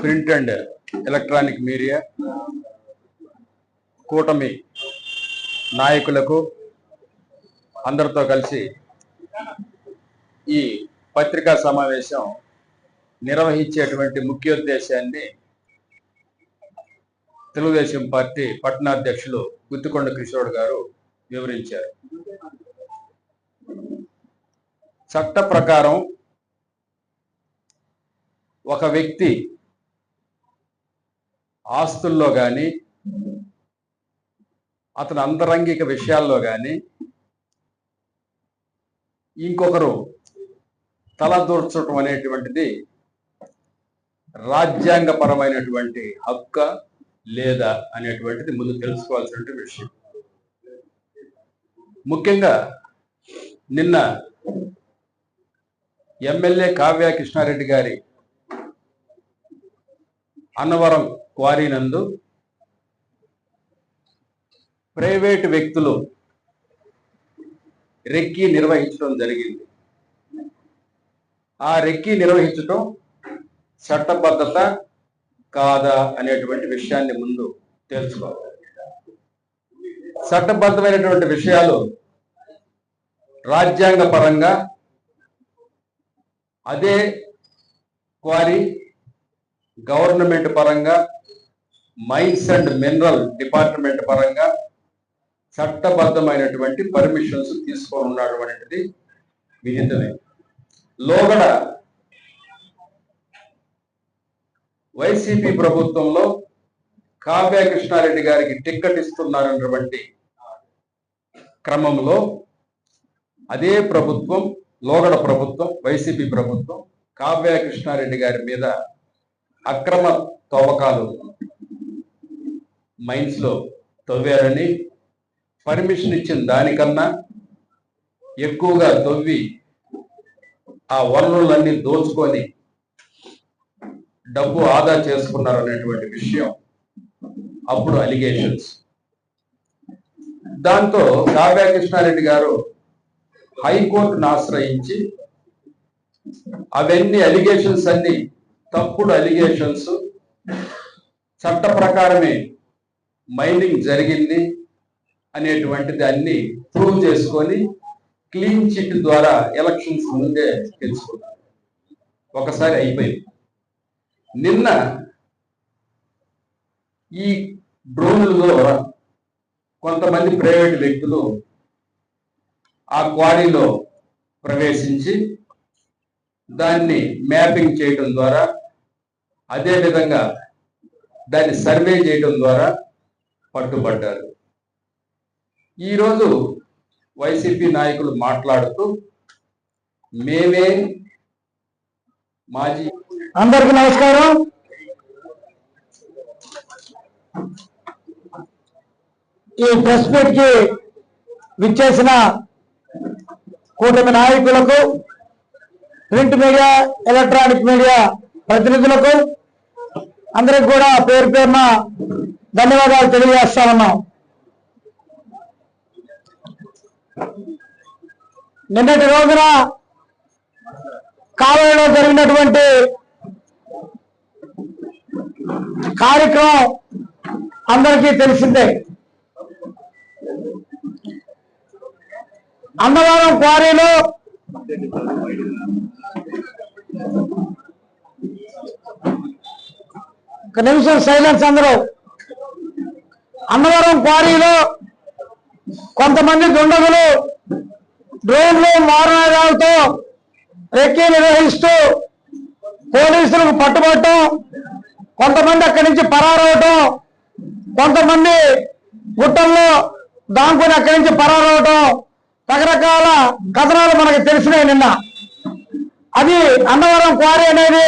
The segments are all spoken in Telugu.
ప్రింట్ అండ్ ఎలక్ట్రానిక్ మీడియా కూటమి నాయకులకు అందరితో కలిసి ఈ పత్రికా సమావేశం నిర్వహించేటువంటి ముఖ్యోద్దేశాన్ని తెలుగుదేశం పార్టీ పట్టణాధ్యక్షులు గుత్తికొండ కిషోర్ గారు వివరించారు. చట్ట ప్రకారం ఒక వ్యక్తి ఆస్తుల్లో కానీ అతని అంతరంగిక విషయాల్లో కానీ ఇంకొకరు తలదూర్చడం అనేటువంటిది రాజ్యాంగపరమైనటువంటి హక్క లేదా అనేటువంటిది ముందు తెలుసుకోవాల్సిన విషయం. ముఖ్యంగా నిన్న ఎమ్మెల్యే కావ్య కృష్ణారెడ్డి గారి అన్నవరం క్వారీ నందు ప్రైవేటు వ్యక్తులు రెక్కి నిర్వహించడం జరిగింది. ఆ రెక్కి నిర్వహించడం చట్టబద్ధత కాదా అనేటువంటి విషయాన్ని ముందు తెలుసుకోవాలి. చట్టబద్ధమైనటువంటి విషయాలు రాజ్యాంగ పరంగా అదే క్వారీ గవర్నమెంట్ పరంగా మైన్స్ అండ్ మినరల్ డిపార్ట్మెంట్ పరంగా చట్టబద్ధమైనటువంటి పర్మిషన్స్ తీసుకొని ఉండడం అనేది విహితమే. లోగడ వైసీపీ ప్రభుత్వంలో కావ్య కృష్ణారెడ్డి గారికి టిక్కెట్ ఇస్తున్నారన్నటువంటి క్రమంలో అదే ప్రభుత్వం లోగడ ప్రభుత్వం వైసీపీ ప్రభుత్వం కావ్య కృష్ణారెడ్డి గారి మీద అక్రమ తవ్వకాలు మైండ్స్లో తవ్వారని పర్మిషన్ ఇచ్చిన దానికన్నా ఎక్కువగా తవ్వి ఆ వనరులన్నీ దోచుకొని డబ్బు ఆదా చేసుకున్నారు అనేటువంటి విషయం అప్పుడు అలిగేషన్స్ దాంతో కావ్య కృష్ణారెడ్డి గారు హైకోర్టును ఆశ్రయించి అవన్నీ అలిగేషన్స్ అన్ని తప్పుడు అలిగేషన్స్ చట్ట ప్రకారమే మైనింగ్ జరిగింది అనేటువంటిది అన్ని ప్రూవ్ చేసుకొని క్లీన్ చిట్ ద్వారా ఎలక్షన్స్ ముందే తెలుసుకున్నారు. ఒకసారి అయిపోయింది. నిన్న ఈ డ్రోన్లలో కొంతమంది ప్రైవేట్ వ్యక్తులు ఆ క్వారీలో ప్రవేశించి దాన్ని మ్యాపింగ్ చేయడం ద్వారా అదే విధంగా దాన్ని సర్వే చేయడం ద్వారా పట్టుబడ్డారు. ఈరోజు వైసీపీ నాయకులు మాట్లాడుతూ మేమే మాజీ అందరికి నమస్కారం. ఈ ప్రెస్ మీట్కి విచ్చేసిన కూటమి నాయకులకు ప్రింట్ మీడియా ఎలక్ట్రానిక్ మీడియా ప్రతినిధులకు అందరికి కూడా పేరు పేరున ధన్యవాదాలు తెలియజేస్తా ఉన్నాం. నిన్నటి రోజున కాలంలో జరిగినటువంటి కార్యక్రమం అందరికీ తెలిసిందే. అన్నవరం క్వారీలో ఒక నిమిషం సైలెన్స్ అందరూ. అన్నవరం క్వారీలో కొంతమంది దుండగులు డ్రోన్లు మారణాలతో రెక్కి నిర్వహిస్తూ పోలీసులకు పట్టుబట్టడం కొంతమంది అక్కడి నుంచి పరారవటం కొంతమంది గుట్టల్లో దాంకొని అక్కడి నుంచి పరారవటం రకరకాల కథనాలు మనకు తెలిసినాయి నిన్న. అది అన్నవరం క్వారీ అనేది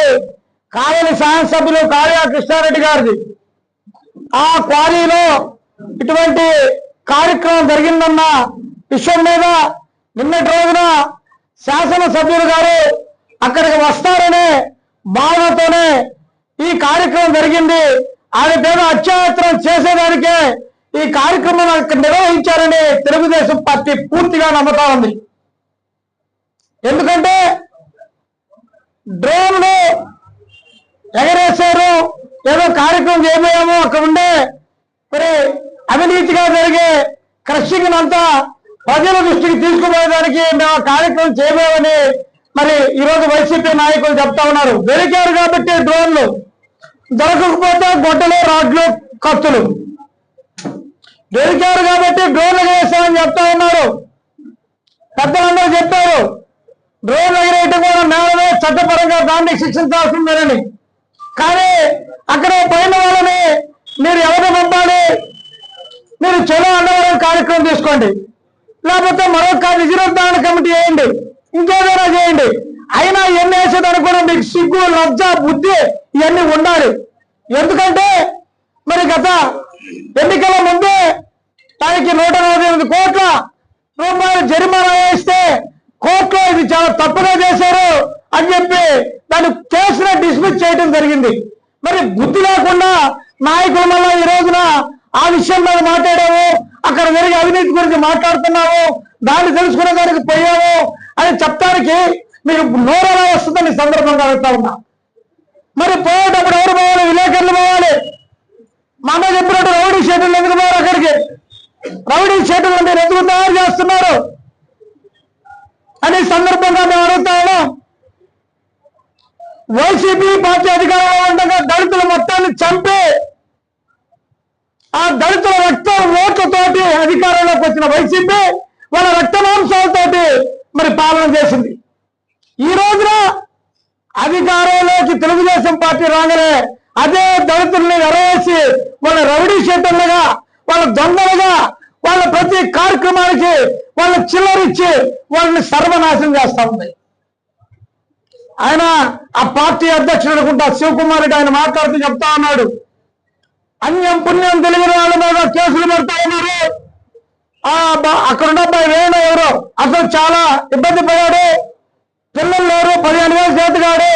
కావలి శాసనసభ్యులు కావ్య కృష్ణారెడ్డి గారిది. ఆ క్వారీలో ఇటువంటి కార్యక్రమం జరిగిందన్న విషయం మీద నిన్నటి రోజున శాసనసభ్యులు గారు అక్కడికి వస్తారనే భావనతోనే ఈ కార్యక్రమం జరిగింది. ఆయన పేద అత్యాయత్నం చేసేదానికే ఈ కార్యక్రమం నిర్వహించారని తెలుగుదేశం పార్టీ పూర్తిగా నమ్ముతా ఉంది. ఎందుకంటే డ్రోన్లు ఎగరేశారు. ఏదో కార్యక్రమం చేయబోయామో అక్కడ ఉండే మరి అవినీతిగా జరిగే క్రషింగ్ అంతా ప్రజల దృష్టికి తీసుకుపోయేదానికి మేము కార్యక్రమం చేయబోమని మరి ఈరోజు వైసీపీ నాయకులు చెప్తా ఉన్నారు. దొరికారు కాబట్టి డ్రోన్లు దొరకకపోతే గొడ్డలు రాడ్లు కత్తులు. దొరికారు కాబట్టి డ్రోన్లు వేస్తామని చెప్తా ఉన్నారు. పెద్దలందరూ చెప్పారు. డ్రోన్ ఎగిరేయటం కూడా నేరమే చట్టపరంగా దాన్ని శిక్షించాల్సిందేనని. కానీ అక్కడ పోయిన వాళ్ళని మీరు ఎవరిని పంపాలి? మీరు చలో అన్నవరం కార్యక్రమం తీసుకోండి. లేకపోతే మరొక నిజరుద్ధారణ కమిటీ వేయండి. ఇంకేదైనా చేయండి. అయినా ఎన్ని వేసేదానికి కూడా మీకు సిగ్గు లజ్జ బుద్ధి ఇవన్నీ ఉండాలి. ఎందుకంటే మరి గత ఎన్నికల ముందే దానికి నూట నలభై ఎనిమిది కోట్ల రూపాయలు జరిమానా వేస్తే కోర్టులో ఇది చాలా తప్పుగా చేశారు. అని చెప్పి దాన్ని కేసును డిస్మిస్ చేయడం జరిగింది. మరి బుద్ధి లేకుండా నాయకుల వల్ల ఈ రోజున ఆ విషయం మీద మాట్లాడావు అక్కడ జరిగే అవినీతి గురించి మాట్లాడుతున్నావు దాన్ని తెలుసుకునే దానికి పోయావు అని చెప్తానికి మీకు నోరెలా వస్తుందని సందర్భంగా అడుగుతా ఉన్నా. మరి పోయేటప్పుడు ఎవరు పోవాలి? విలేకరులు పోవాలి. మా అన్న చెప్పినట్టు రౌడీ షెడ్యూల్ ఎందుకు పోవాలి అక్కడికి? రౌడీ షెడ్యూల్ మీరు ఎందుకు తయారు చేస్తున్నారు? అని సందర్భంగా మేము అడుగుతా ఉన్నాం. వైసీపీ పార్టీ అధికారంలో ఉండగా దళితుల మొత్తాన్ని చంపి ఆ దళితుల రక్తం ఓట్లతోటి అధికారంలోకి వచ్చిన వైసీపీ వాళ్ళ రక్త మాంసాలతోటి మరి పాలన చేసింది. ఈ రోజున అధికారంలోకి తెలుగుదేశం పార్టీ రాగానే అదే దళితుల్ని ఎరవేసి వాళ్ళ రౌడీ షెట్టర్లుగా వాళ్ళ దొంగలుగా వాళ్ళ ప్రతి కార్యక్రమానికి వాళ్ళ చిల్లరిచ్చి వాళ్ళని సర్వనాశనం చేస్తా ఉంది ఆయన ఆ పార్టీ అధ్యక్షుడు అనుకుంటా శివకుమార్ రెడ్డి ఆయన మాట్లాడుతూ చెప్తా ఉన్నాడు. అన్యం పుణ్యం తెలియని వాళ్ళ మీద కేసులు పెడతా ఉన్నారు. ఆ అక్కడ ఉన్న అబ్బాయి వేణు ఎవరు అసలు చాలా ఇబ్బంది పడాడు. పిల్లలు లేరు పదిహేను వేలు చేతిగాడు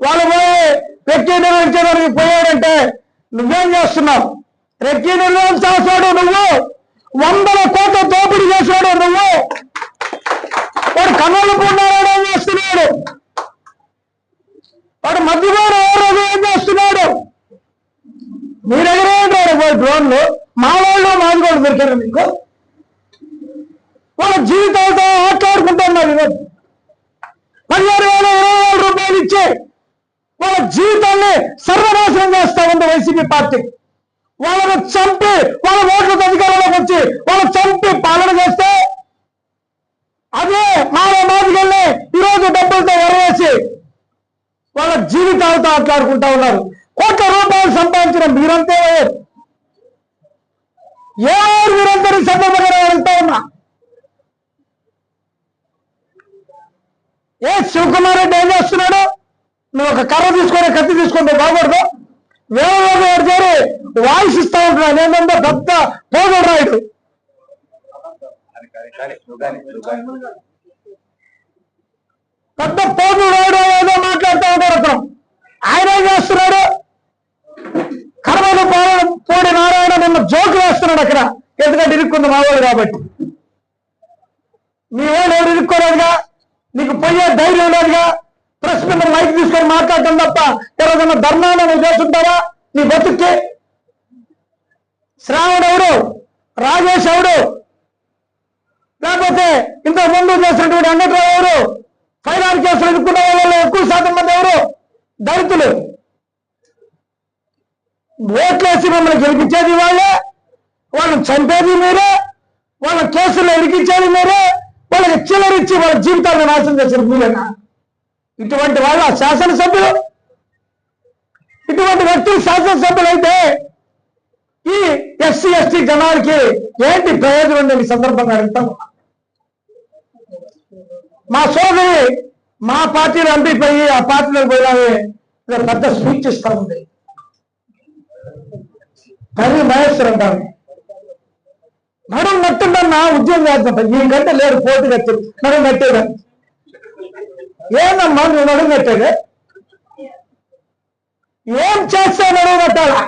వాళ్ళు పోయి రెక్కి నిర్వహించడానికి పోయాడంటే నువ్వేం చేస్తున్నావు? రెక్కి నిర్వహించాల్సాడు నువ్వు. వందల కోట్ల దోపిడీ చేశాడు నువ్వు. వాడు కన్నులు పున్నాడు చేస్తున్నాడు? వాడు మధ్యలో ఎవరు ఏం చేస్తున్నాడు? మీ ఎగరేంటారు పోయి డ్రోన్లు? మా వాళ్ళు మాది కూడా దొరికారు మీకు? వాళ్ళ జీవితాలతో ఆట్లాడుకుంటున్నారు ఈరోజు. పదిహేను వేల ఇరవై వేల రూపాయలు ఇచ్చి వాళ్ళ జీవితాన్ని సర్వనాశనం చేస్తా ఉంది వైసీపీ పార్టీ. వాళ్ళని చంపి వాళ్ళ ఓట్ల అధికారంలోకి వచ్చి వాళ్ళు చంపి పాలన చేస్తే అదే మాలో మాదిగల్ని ఈరోజు డబ్బులతో ఎరవేసి వాళ్ళ జీవితాలతో ఆట్లాడుకుంటా ఉన్నారు కోట్ల రూపాయలు సంపాదించిన మీరంతే ఎవరు మీరందరూ సందర్భంగా వెళ్తా ఉన్నా ఏ శివకుమార్ రెడ్డి ఏం చేస్తున్నాడు నువ్వు ఒక కర్ర తీసుకొని కత్తి తీసుకుంటే బాగూడదు వేరే వాడు చేరి వాయిస్ ఇస్తా ఉంటున్నా ఏంటంటే పెద్ద పోగొడు రాయుడు పెద్ద పోగు ఏదో మాట్లాడుతూ ఉంటారు అతను ఆయన ఏం చేస్తున్నాడు? కర్మలు పోడి నారాయణ నిన్న జోకు వేస్తున్నాడు అక్కడ. ఎందుకంటే ఇరుక్కుంది మావాడు కాబట్టి. నీ వాళ్ళు ఎవరు ఇరుక్కోలేదుగా? నీకు పోయే ధైర్యం లేదుగా? ప్రెస్ మీద మైక్ తీసుకొని మాట్లాడటం తప్ప ఎవరైనా ధర్నాలు నువ్వు చేస్తుంటావా? నీ బతుక్కి? శ్రావణ్ ఎవడు? రాజేష్ ఎవడు? లేకపోతే ఇంతకు ముందు చేసినటువంటి అంగట్రావు ఎవరు? ఫైనాన్స్ కేసులు ఎదుర్కొన్న వాళ్ళు ఎక్కువ శాతం మంది ఎవరు? దళితులు. ఓట్లేసి మమ్మల్ని గెలిపించేది వాళ్ళే వాళ్ళని చంపేది మీరే వాళ్ళ కేసులు ఎదిగించేది మీరే వాళ్ళకి చిల్లరిచ్చి వాళ్ళ జీవితాలను నాశనం చేసిన మీరేనా? ఇటువంటి వాళ్ళ శాసనసభ్యులు. ఇటువంటి వ్యక్తులు శాసనసభ్యులు అయితే ఈ ఎస్సీ ఎస్టీ జనాలకి ఏంటి ప్రయోజనం ఉందని ఈ సందర్భంగా అడుగుతాం మా సోదరి మా పార్టీలో ఎంపీ ఆ పార్టీలోకి పోయినామే పెద్ద స్పీచ్ ఇస్తా ఉంది. కర్రీ మహేశ్వర్ అంటాను నడుము నట్టుందన్న ఉద్యోగం చేద్దాం. ఈ గంట లేరు పోటీ కట్టారు నడుము కట్టేదా. ఏందమ్మా నువ్వు నడుము కట్టేది? ఏం చేస్తా నడుము కట్టాలా?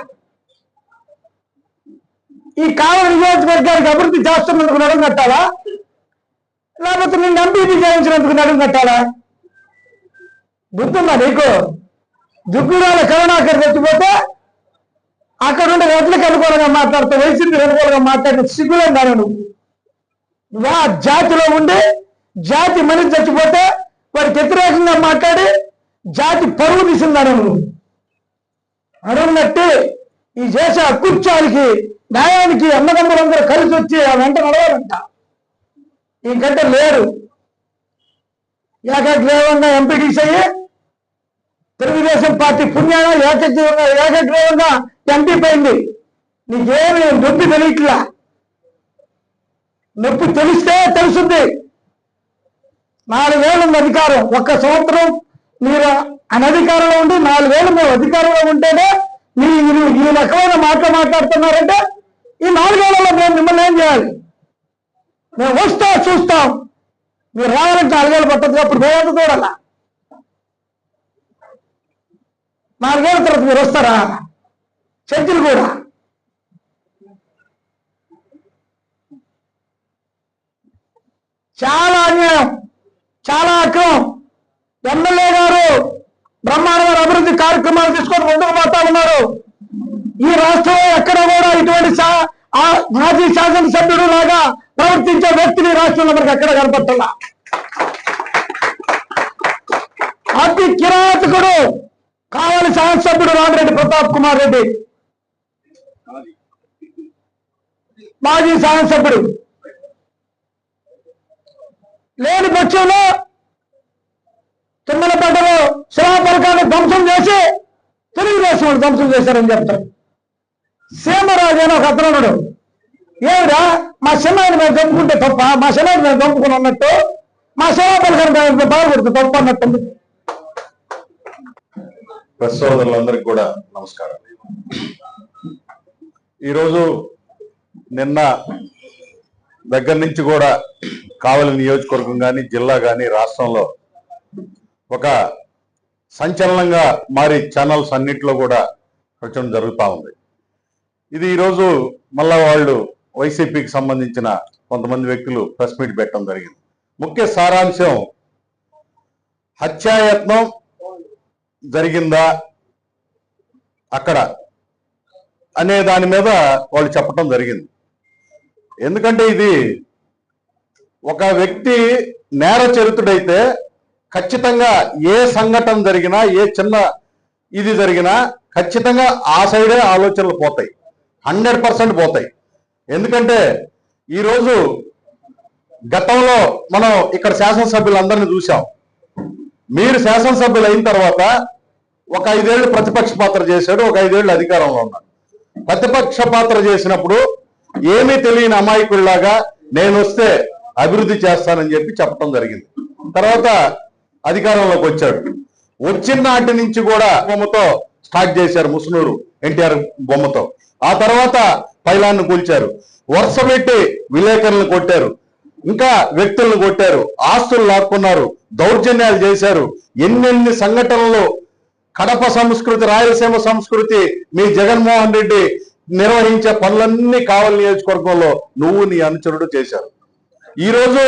ఈ కావలి నియోజకవర్గానికి అభివృద్ధి చేస్తున్నందుకు నడుము కట్టాలా? లేకపోతే నేను ఎంపీపీ చేయించినందుకు నడుము కట్టాలా? గుర్తుందా నీకు? దుగ్గురాల కరుణాకర్ చచ్చిపోతే అక్కడ ఉండే రెడ్లకు అనుకూలంగా మాట్లాడుతూ వైసీపీకి అనుకూలంగా మాట్లాడిన సిగ్గులేదాను నువ్వు నువ్వు ఆ జాతిలో ఉండి జాతి మనిషి చచ్చిపోతే వాడికి వ్యతిరేకంగా మాట్లాడి జాతి పరువు తీసిందాను నువ్వు అడుగునట్టు ఈ దేశ అకృత్యానికి న్యాయానికి అన్నదమ్ములందరూ కలిసి వచ్చి ఆ వెంట నడవాలంట. ఇంకంటే లేరు. ఏకగ్రీవంగా ఎంపీటీసీ అయ్యి తెలుగుదేశం పార్టీ పుణ్యాన ఏకగ్రీవంగా ఏకగ్రీవంగా ఎంపీ పోయింది. నీకేమి నొప్పి తెలియట్లా? నొప్పి తెలిస్తే తెలుస్తుంది. నాలుగేళ్ళు ఉంది అధికారం. ఒక్క సంవత్సరం మీరు అనధికారంలో ఉండి నాలుగేళ్ళు మేము అధికారంలో ఉంటేనే మీరు మీరు ఈ రకమైన మాటలు మాట్లాడుతున్నారంటే ఈ నాలుగేళ్ళలో మేము మిమ్మల్ని ఏం చేయాలి? మేము వస్తా చూస్తాం. మీరు రావాలంటే నాలుగేళ్ళు పట్టదు అప్పుడు మేము చూడాలా? నాలుగేళ్ళ తర్వాత మీరు వస్తారా? చర్చలు కూడా. చాలా అన్యాయం చాలా అక్రమం. ఎమ్మెల్యే గారు బ్రహ్మాండమైన అభివృద్ధి కార్యక్రమాలు తీసుకొని ముందుకు పోతా ఉన్నారు. ఈ రాష్ట్రంలో ఎక్కడ కూడా ఇటువంటి మాజీ శాసనసభ్యుడు లాగా ప్రవర్తించే వ్యక్తిని రాష్ట్రంలో మనకి ఎక్కడ కనపడుతున్నా అతి కిరాతకుడు కావాలి శాసనసభ్యుడు రామిరెడ్డి ప్రతాప్ కుమార్ రెడ్డి. మాజీ శాసనసభ్యుడు. లేని పక్షంలో తుమ్మలపేటలో శిలాపలకాన్ని ధ్వంసం చేసి తెలుగుదేశం వాళ్ళు ధ్వంసం చేశారని చెప్తారు. సీమరాజు అని ఒక అతను ఉన్నాడు. ఏమిరా? మా చిన్నాయన మేము చంపుకుంటే తప్ప మా చిన్నాయన మేము చంపుకుని అన్నట్టు మా శిలాపలకాన్ని మేము బాగుపడుతుంది తప్ప అన్నట్టు ప్రెస్ సోదరులందరికీ కూడా నమస్కారం. ఈరోజు నిన్న దగ్గర నుంచి కూడా కావలి నియోజకవర్గం కానీ జిల్లా కానీ రాష్ట్రంలో ఒక సంచలనంగా మారి ఛానల్స్ అన్నింటిలో కూడా ప్రచురణ జరుగుతూ ఉంది. ఇది ఈరోజు మళ్ళా వాళ్ళు వైసీపీకి సంబంధించిన కొంతమంది వ్యక్తులు ప్రెస్ మీట్ పెట్టడం జరిగింది. ముఖ్య సారాంశం హత్యాయత్నం జరిగిందా అక్కడ అనే దాని మీద వాళ్ళు చెప్పటం జరిగింది. ఎందుకంటే ఇది ఒక వ్యక్తి నేర చరిత్రుడైతే ఖచ్చితంగా ఏ సంఘటన జరిగినా ఏ చిన్న ఇది జరిగినా ఖచ్చితంగా ఆ సైడే ఆలోచనలు పోతాయి. హండ్రెడ్ పర్సెంట్ పోతాయి. ఎందుకంటే ఈరోజు గతంలో మనం ఇక్కడ శాసనసభ్యులందరినీ చూసాం మీరు శాసనసభ్యులు అయిన తర్వాత ఒక ఐదేళ్ళు ప్రతిపక్ష పాత్ర చేశాడు ఒక ఐదేళ్ళు అధికారంలో ఉన్నాడు. ప్రతిపక్ష పాత్ర చేసినప్పుడు ఏమీ తెలియని అమాయకుల్లాగా నేను వస్తే అభివృద్ధి చేస్తానని చెప్పి చెప్పడం జరిగింది. తర్వాత అధికారంలోకి వచ్చాడు. వచ్చిన నాటి నుంచి కూడా బొమ్మతో స్టార్ట్ చేశారు ముసునూరు ఎన్టీఆర్ బొమ్మతో. ఆ తర్వాత పైలాన్ని కూల్చారు. వరుస పెట్టి విలేకరులను కొట్టారు. ఇంకా వ్యక్తులను కొట్టారు. ఆస్తులు లాక్కున్నారు. దౌర్జన్యాలు చేశారు. ఎన్నెన్ని సంఘటనలు కడప సంస్కృతి రాయలసీమ సంస్కృతి మీ జగన్మోహన్ రెడ్డి నిర్వహించే పనులన్నీ కావలి నియోజకవర్గంలో నువ్వు నీ అనుచరుడు చేశారు. ఈరోజు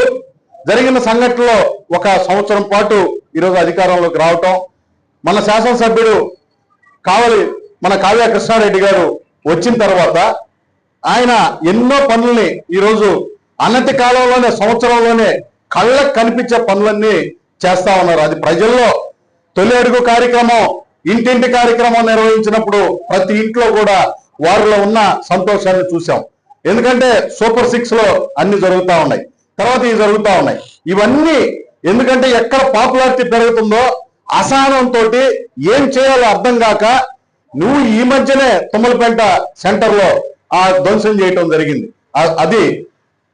జరిగిన సంఘటనలో ఒక సంవత్సరం పాటు ఈరోజు అధికారంలోకి రావటం మన శాసనసభ్యుడు కావలి మన కావ్య కృష్ణారెడ్డి గారు వచ్చిన తర్వాత ఆయన ఎన్నో పనుల్ని ఈరోజు అన్నటి కాలంలోనే సంవత్సరంలోనే కళ్ళకు కనిపించే పనులన్నీ చేస్తా ఉన్నారు. అది ప్రజల్లో తొలి అడుగు కార్యక్రమం ఇంటింటి కార్యక్రమం నిర్వహించినప్పుడు ప్రతి ఇంట్లో కూడా వారిలో ఉన్న సంతోషాన్ని చూసాం ఎందుకంటే సూపర్ సిక్స్లో అన్ని జరుగుతూ ఉన్నాయి. తర్వాత ఇవి జరుగుతూ ఉన్నాయి. ఇవన్నీ ఎందుకంటే ఎక్కడ పాపులారిటీ పెరుగుతుందో అసహనంతో ఏం చేయాలో అర్థం కాక నువ్వు ఈ మధ్యనే తుమ్మలపేట సెంటర్లో ఆ ధ్వంసం చేయటం జరిగింది. అది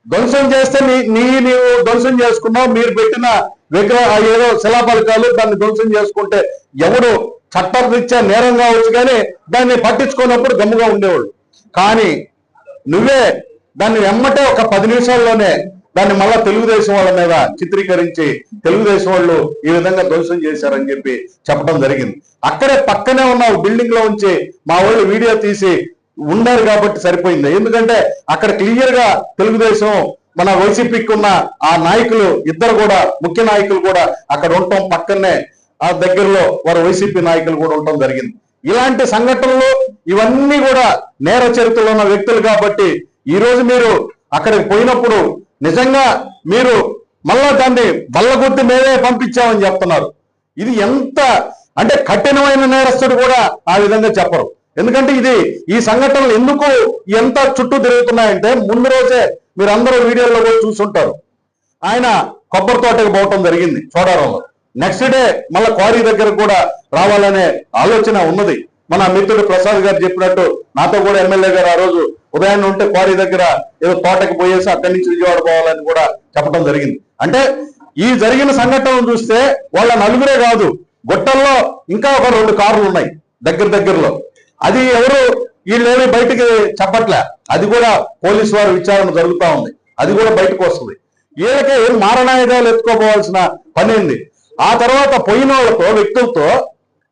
ధ్వంసం చేస్తే నీ నీ నీవు ధ్వంసం చేసుకున్నావు మీరు పెట్టిన విగ్రహ ఏదో శిలాఫలకాలు దాన్ని ధ్వంసం చేసుకుంటే ఎవడు చట్టరీత్యా నేరం కావచ్చు కానీ దాన్ని పట్టించుకున్నప్పుడు గమ్ముగా ఉండేవాళ్ళు కానీ నువ్వే దాన్ని వెమ్మటే ఒక పది నిమిషాల్లోనే దాన్ని మళ్ళా తెలుగుదేశం వాళ్ళ మీద చిత్రీకరించి తెలుగుదేశం వాళ్ళు ఈ విధంగా ధ్వంసం చేశారని చెప్పి చెప్పడం జరిగింది. అక్కడే పక్కనే ఉన్న బిల్డింగ్లో ఉంచి మా వాళ్ళు వీడియో తీసి ఉన్నారు కాబట్టి సరిపోయింది. ఎందుకంటే అక్కడ క్లియర్గా తెలుగుదేశం మన వైసీపీకి ఉన్న ఆ నాయకులు ఇద్దరు కూడా ముఖ్య నాయకులు కూడా అక్కడ ఉండటం పక్కనే ఆ దగ్గరలో వారు వైసీపీ నాయకులు కూడా ఉండటం జరిగింది. ఇలాంటి సంఘటనలు ఇవన్నీ కూడా నేర చరిత్రలో ఉన్న వ్యక్తులు కాబట్టి ఈ రోజు మీరు అక్కడికి పోయినప్పుడు నిజంగా మీరు మళ్ళా దాన్ని బల్లగొద్ది మేమే పంపించామని చెప్తున్నారు. ఇది ఎంత అంటే కఠినమైన నేరస్తుడు కూడా ఆ విధంగా చెప్పరు. ఎందుకంటే ఇది ఈ సంఘటనలు ఎందుకు ఎంత చుట్టూ తిరుగుతున్నాయంటే ముందు రోజే మీరు అందరూ వీడియోలో కూడా చూసుంటారు. ఆయన కొబ్బరి తోటకు పోవటం జరిగింది చోడవరంలో నెక్స్ట్ డే మళ్ళీ క్వారీ దగ్గర కూడా రావాలనే ఆలోచన ఉన్నది. మన మిత్రుడు ప్రసాద్ గారు చెప్పినట్టు నాతో కూడా ఎమ్మెల్యే గారు ఆ రోజు ఉదయాన్నే ఉంటే క్వారీ దగ్గర ఏదో తోటకి పోయేసి అక్కడి నుంచి విజయవాడ పోవాలని కూడా చెప్పడం జరిగింది. అంటే ఈ జరిగిన సంఘటనను చూస్తే వాళ్ళ నలుగురే కాదు గుట్టల్లో ఇంకా ఒక రెండు కార్లు ఉన్నాయి దగ్గర దగ్గరలో. అది ఎవరు వీళ్ళేమి బయటికి చెప్పట్లే. అది కూడా పోలీసు వారి విచారణ జరుగుతా ఉంది. అది కూడా బయటకు వస్తుంది. వీళ్ళకే ఏం మారణాయుధాలు ఎత్తుకోపోవాల్సిన పని ఉంది ఆ తర్వాత పోయిన వాళ్ళతో వ్యక్తులతో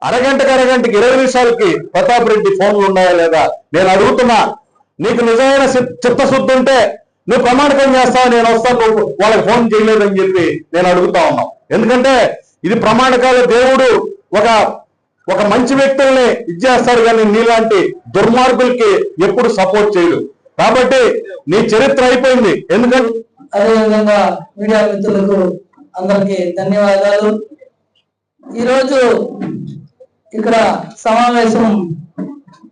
అరగంటకి అరగంటకి ఇరవై నిమిషాలకి ప్రతాప్ రెడ్డి ఫోన్లు ఉన్నాయా లేదా? నేను అడుగుతున్నా. నీకు నిజమైన చిత్తశుద్ధి ఉంటే నువ్వు ప్రమాణకం చేస్తావు నేను వస్తాను వాళ్ళకి ఫోన్ చేయలేదని చెప్పి నేను అడుగుతా ఉన్నాం. ఎందుకంటే ఇది ప్రమాణికాలు దేవుడు ఒక ఒక మంచి వ్యక్తుల్ని ఇచ్చేస్తాడు కానీ నీలాంటి దుర్మార్గులకి ఎప్పుడు సపోర్ట్ చేయడు. కాబట్టి నీ చరిత్ర అయిపోయింది. ఎందుకంటే అదేవిధంగా మీడియా మిత్రులకు అందరికీ ధన్యవాదాలు. ఈరోజు ఇక్కడ సమావేశం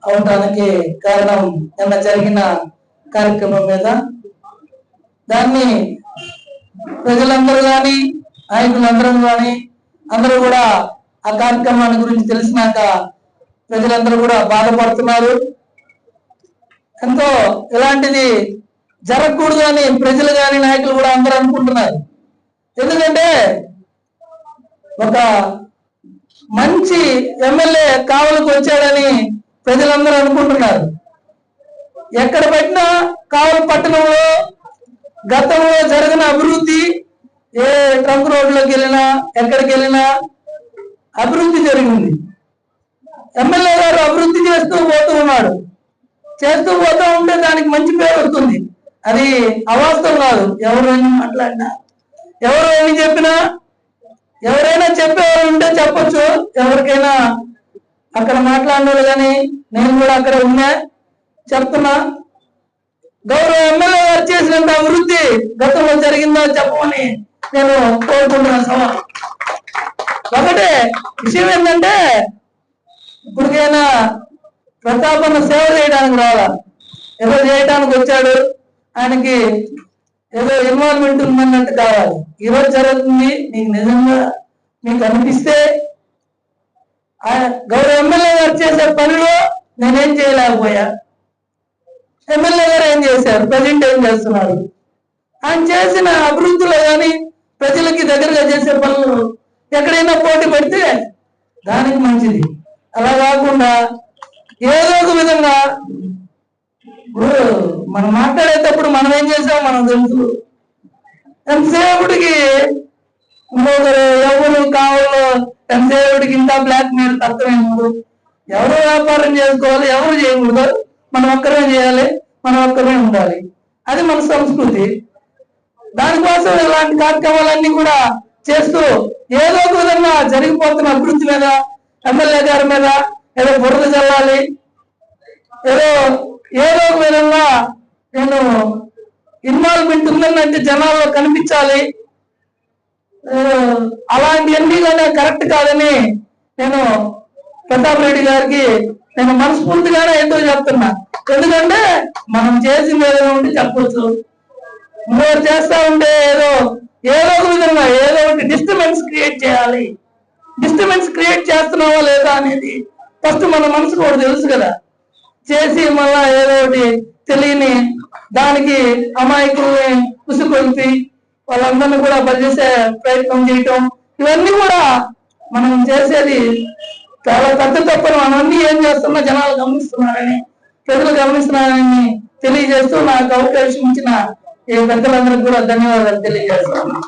అవడానికి కారణం నిన్న జరిగిన కార్యక్రమం మీద దాన్ని ప్రజలందరూ కానీ నాయకులందరం కానీ అందరూ కూడా ఆ కార్యక్రమాన్ని గురించి తెలిసినాక ప్రజలందరూ కూడా బాధపడుతున్నారు. ఎంతో ఇలాంటిది జరగకూడదు అని ప్రజలు కానీ నాయకులు కూడా అందరూ అనుకుంటున్నారు. ఎందుకంటే ఒక మంచి ఎమ్మెల్యే కావలకు వచ్చాడని ప్రజలందరూ అనుకుంటున్నారు. ఎక్కడ పెట్టినా కావలి పట్టణంలో గతంలో జరిగిన అభివృద్ధి ఏ ట్రంక్ రోడ్లోకి వెళ్ళినా ఎక్కడికి వెళ్ళినా అభివృద్ధి జరిగింది. ఎమ్మెల్యే గారు అభివృద్ధి చేస్తూ పోతూ ఉన్నాడు. చేస్తూ పోతూ ఉంటే దానికి మంచి పేరు వస్తుంది. అది అవాస్తవం కాదు. ఎవరు మాట్లాడినా ఎవరు ఏమి చెప్పినా ఎవరైనా చెప్పేవారు ఉంటే చెప్పొచ్చు. ఎవరికైనా అక్కడ మాట్లాడినోళ్ళు కానీ నేను కూడా అక్కడ ఉన్నా. చెప్తున్నా. గౌరవ ఎమ్మెల్యే గారు చేసినంత అభివృద్ధి గతంలో జరిగిందో చెప్పమని నేను కోరుకుంటున్నాను సభ. ఒకటే విషయం ఏంటంటే ఇప్పటికైనా ప్రతాపన్న సేవ చేయడానికి రావాలా? ఏదో చేయడానికి వచ్చాడు? ఆయనకి ఏదో ఇన్వాల్వ్మెంట్ ఉందన్నట్టు కావాలి. ఈరోజు జరుగుతుంది. నీకు నిజంగా మీకు అనిపిస్తే గౌరవ ఎమ్మెల్యే గారు చేసే పనిలో నేనేం చేయలేకపోయా. ఎమ్మెల్యే గారు ఏం చేశారు? ప్రజెంట్ ఏం చేస్తున్నారు? ఆయన చేసిన అభివృద్ధిలో కానీ ప్రజలకి దగ్గరగా చేసే పనులు ఎక్కడైనా పోటీ పెడితే దానికి మంచిది. అలా కాకుండా ఏదో ఒక విధంగా ఇప్పుడు మనం మాట్లాడేటప్పుడు మనం ఏం చేసాం మనం తెలుసు. ఎంతసేపటికి ఇంకొకరు ఎవరు కావాలో ఎంతసేపటికి ఇంకా బ్లాక్ మెయిల్ అర్థమైనప్పుడు ఎవరు వ్యాపారం చేసుకోవాలి? ఎవరు చేయకూడదు? మనం ఒక్కరే చేయాలి మనం ఒక్కరే ఉండాలి. అది మన సంస్కృతి. దానికోసం ఇలాంటి కార్యక్రమాలన్నీ కూడా చేస్తూ ఏదో ఒక విధంగా జరిగిపోతున్న అభివృద్ధి మీద ఎమ్మెల్యే గారి మీద ఏదో బురద చల్లాలి. ఏదో ఏదో ఒక విధంగా నేను ఇన్వాల్వ్మెంట్ ఉందనంటే జనాల్లో కనిపించాలి. అలాంటివన్నీ కానీ కరెక్ట్ కాదని నేను ప్రతాప్ రెడ్డి గారికి నేను మనస్ఫూర్తిగానే ఎంతో చెప్తున్నా. ఎందుకంటే మనం చేసింది ఏదైనా ఉంటే చెప్పచ్చు. మీరు చేస్తా ఉంటే ఏదో ఏదో ఒక విధంగా ఏదో ఒకటి డిస్టర్బెన్స్ క్రియేట్ చేయాలి. డిస్టర్బెన్స్ క్రియేట్ చేస్తున్నావా లేదా అనేది ఫస్ట్ మన మనసుకు కూడా తెలుసు కదా. చేసి మళ్ళా ఏదో ఒకటి తెలియని దానికి అమాయకుల్ని ఉసుకొల్పి వాళ్ళందరినీ కూడా బలిచేసే ప్రయత్నం చేయటం ఇవన్నీ కూడా మనం చేసేది చాలా పెద్ద తప్పని మనం ఏం చేస్తున్నా జనాలు గమనిస్తున్నారని ప్రజలు గమనిస్తున్నారని తెలియజేస్తూ నాకు అవకాశం ఇచ్చిన ఈ పెద్దలందరికీ కూడా ధన్యవాదాలు తెలియజేస్తున్నాను.